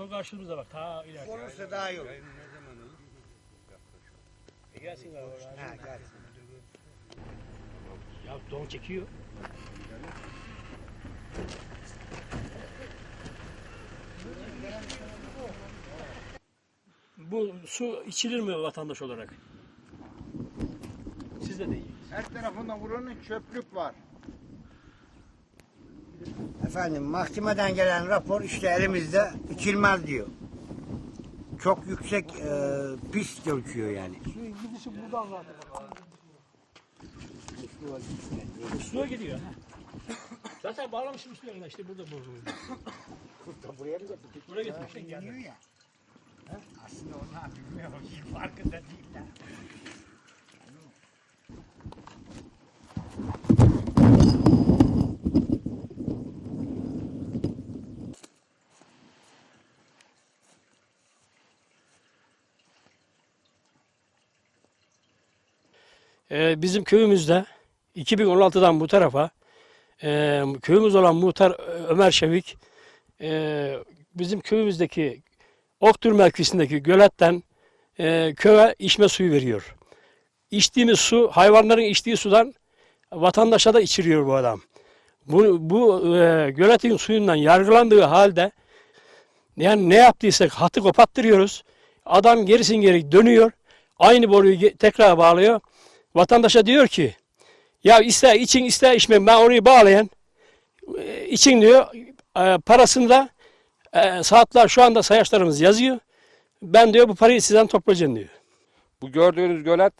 Rapor karşımızda bak ta ileride. Olursa daha iyi olur. E gelsin abi. Ha, gel. Ya don çekiyor. Bu su içilir mi vatandaş olarak? Siz de değil. Her tarafında buranın çöplük var. Efendim mahkemeden gelen rapor işte elimizde içilmez diyor. Çok yüksek e, pis gözüküyor yani. Suya gidiyor. Zaten bağlamışım suya kadar işte burada bozuluyor. Buraya da Buraya getirmişsin geldi. ya. Ha? Aslında onlar bilmiyor. Farkında değiller. Ee, bizim köyümüzde 2016'dan bu tarafa e, köyümüz olan muhtar Ömer Şevik e, bizim köyümüzdeki Oktur mevkisindeki göletten e, köye içme suyu veriyor. İçtiğimiz su hayvanların içtiği sudan vatandaşa da içiriyor bu adam. Bu, bu e, göletin suyundan yargılandığı halde yani ne yaptıysak hatı kopattırıyoruz. Adam gerisin geri dönüyor. Aynı boruyu tekrar bağlıyor. Vatandaşa diyor ki ya ister için ister içmeyin ben orayı bağlayan e, için diyor e, parasını da e, saatler şu anda sayaçlarımız yazıyor. Ben diyor bu parayı sizden toplayacağım diyor. Bu gördüğünüz gölet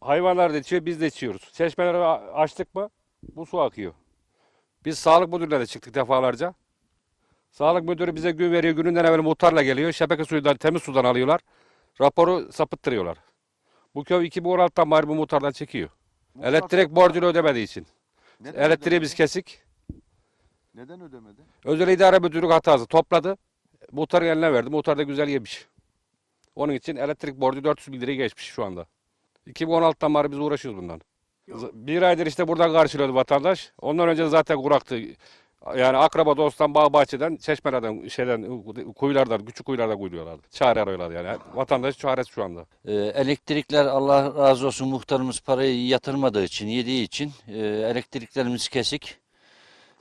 hayvanlar da içiyor, biz de içiyoruz. Çeşmeleri açtık mı bu su akıyor. Biz sağlık müdürüne de çıktık defalarca. Sağlık müdürü bize gün veriyor, gününden evvel muhtarla geliyor. Şebeke suyundan, temiz sudan alıyorlar. Raporu sapıttırıyorlar. Bu köy 2016'dan beri bu muhtardan çekiyor. Elektrik borcunu ödemediği için. Neden Elektriği ödemedi? biz kesik. Neden ödemedi? Özel idare müdürlük hatası topladı. Muhtarın eline verdi. Muhtar da güzel yemiş. Onun için elektrik borcu 400 bin liraya geçmiş şu anda. 2016'dan beri biz uğraşıyoruz bundan. Z- Bir aydır işte buradan karşılıyordu vatandaş. Ondan önce zaten kuraktı. Yani akraba dosttan, bağ bahçeden, çeşmelerden, şeyden, kuyulardan, küçük kuyulardan kuyuluyorlardı. Çare arıyorlardı yani. Vatandaş çaresi şu anda. Ee, Elektrikler Allah razı olsun muhtarımız parayı yatırmadığı için, yediği için e, elektriklerimiz kesik.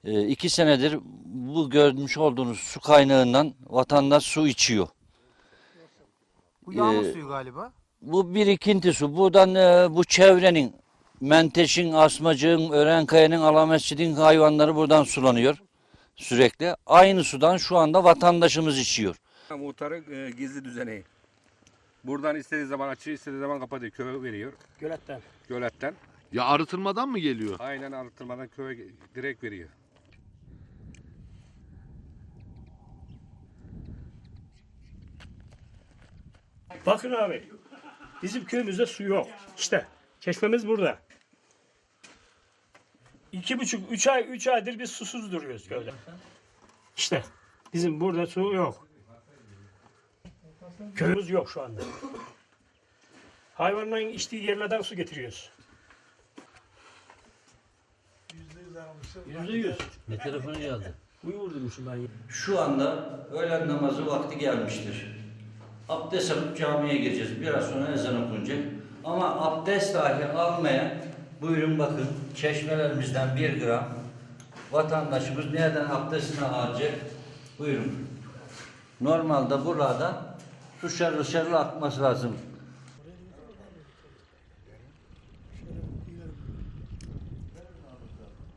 E, iki senedir bu görmüş olduğunuz su kaynağından vatandaş su içiyor. Bu yağmur Ee, suyu galiba. Bu birikinti su. Buradan e, bu çevrenin, Menteş'in, Asmacık'ın, Örenkaya'nın, Alametçi'nin hayvanları buradan sulanıyor sürekli. Aynı sudan şu anda vatandaşımız içiyor. Muhtarın e, gizli düzeneği. Buradan istediği zaman açıyor, istediği zaman kapatıyor. Köye veriyor. Göletten. Göletten. Ya arıtılmadan mı geliyor? Aynen arıtılmadan köye direkt veriyor. Bakın abi. Bizim köyümüzde su yok. İşte çeşmemiz burada. İki buçuk, üç ay, üç aydır biz susuz duruyoruz köyde. İşte bizim burada su yok. Köyümüz yok şu anda. Hayvanların içtiği yerlerden su getiriyoruz. Yüzde yüz. Ne telefonu geldi? Uyurdurmuşum ben. Şu anda öğlen namazı vakti gelmiştir. Abdest alıp camiye gireceğiz. Biraz sonra ezan okunacak. Ama abdest dahi almayan, buyurun bakın çeşmelerimizden bir gram vatandaşımız nereden abdestini alacak? Buyurun. Normalde burada su şarıl şarıl lazım.